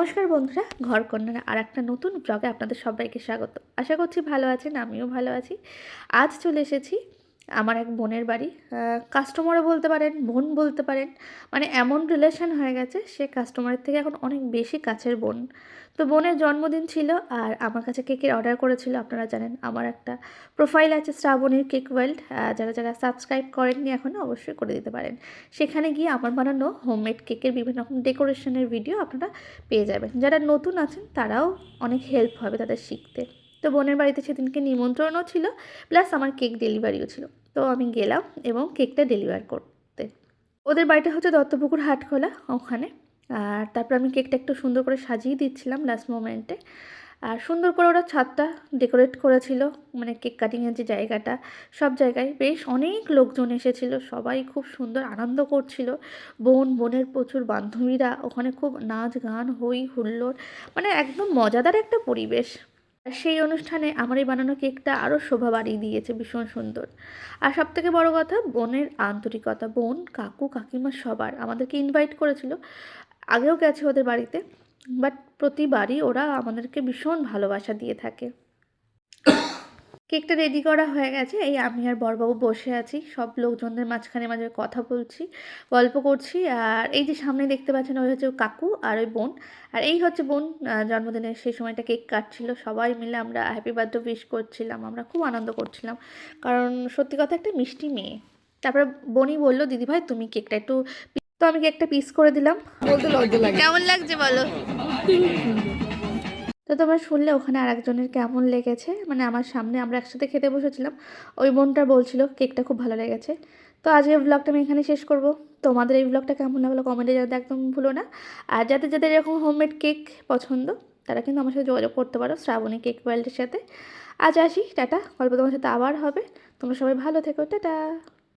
নমস্কার বন্ধুরা ঘর কন্যারা আর একটা নতুন ব্লগে আপনাদের সবাইকে স্বাগত। আশা করছি ভালো আছেন, আমিও ভালো আছি। আজ চলে এসেছি আমার এক বোনের বাড়ি। কাস্টমারও বলতে পারেন, বোন বলতে পারেন মানে এমন রিলেশন হয়ে গেছে, সে কাস্টমারের থেকে এখন অনেক বেশি কাছের বোন। তো বোনের জন্মদিন ছিল আর আমার কাছে কেকের অর্ডার করেছিল, আপনারা জানেন, আমার একটা প্রোফাইল আছে শ্রাবণীর কেক ওয়ার্ল্ড। যারা যারা সাবস্ক্রাইব করেননি এখনও অবশ্যই করে দিতে পারেন। সেখানে গিয়ে আমার বানানো হোমমেড কেকের বিভিন্ন রকম ডেকোরেশনের ভিডিও আপনারা পেয়ে যাবেন। যারা নতুন আছেন, তারাও অনেক হেল্প হবে তাদের শিখতে। তো বোনের বাড়িতে সেদিনকে নিমন্ত্রণও ছিল, প্লাস আমার কেক ডেলিভারিও ছিল। তো আমি গেলাম এবং কেকটা ডেলিভার করতে। ওদের বাড়িটা হচ্ছে দত্তপুকুর হাটখোলা ওখানে। আর তারপর আমি কেকটা একটু সুন্দর করে সাজিয়ে দিচ্ছিলাম লাস্ট মোমেন্টে আর সুন্দর করে ওরা ছাদটা ডেকোরেট করেছিল মানে কেক কাটিংয়ের যে জায়গাটা, সব জায়গায় বেশ অনেক লোকজন এসেছিল, সবাই খুব সুন্দর আনন্দ করছিল। বোন, বোনের প্রচুর বান্ধবীরা, ওখানে খুব নাচ গান হই হুল্লোড় মানে একদম মজাদার একটা পরিবেশ। আর সেই অনুষ্ঠানে আমার এই বানানো কেকটা আরও শোভা বাড়িয়ে দিয়েছে, ভীষণ সুন্দর। আর সব থেকে বড়ো কথা, বোনের আন্তরিকতা, বোন, কাকু, কাকিমা সবার আমাদেরকে ইনভাইট করেছিল। আগেও গেছে ওদের বাড়িতে বাট প্রতিবারই ওরা আমাদেরকে ভীষণ ভালোবাসা দিয়ে থাকে। কেকটা রেডি করা হয়ে গেছে। এই আমি আর বরবাবু বসে আছি সব লোকজনদের মাঝখানে মাঝে কথা বলছি গল্প করছি। আর এই যে সামনে দেখতে পাচ্ছেন ওই হচ্ছে কাকু আর ওই বোন। আর এই হচ্ছে বোন জন্মদিনের সেই সময়টা কেক কাটছিল। সবাই মিলে আমরা হ্যাপি বার্থডে উইশ করছিলাম আমরা খুব আনন্দ করছিলাম। কারণ সত্যি কথা একটা মিষ্টি মেয়ে। তারপরে বোনই বলল দিদিভাই তুমি কেকটা একটু তো আমি কেকটা পিস করে দিলাম। বলতে কেমন লাগছে বলো? তো তোমরা শুনলে ওখানে আরেকজনের কেমন লেগেছে? মানে আমার সামনে আমরা একসাথে খেতে বসেছিলাম। ওই বোনটা বলছিল কেকটা খুব ভালো লেগেছে। তো আজকের ব্লগটা আমি এখানে শেষ করব। তোমাদের এই ব্লগটা কেমন লাগল কমেন্টে জানাতে একদম ভুলো না। আর যাদের যাদের এরকম হোমমেড কেক পছন্দ, তারা কিন্তু আমার সাথে যোগাযোগ করতে পারো শ্রাবণী কেক ওয়ার্ল্ডের সাথে। আজ আসি, টাটা। গল্প তোমার সাথে আবার হবে। তোমরা সবাই ভালো থেকো। টাটা।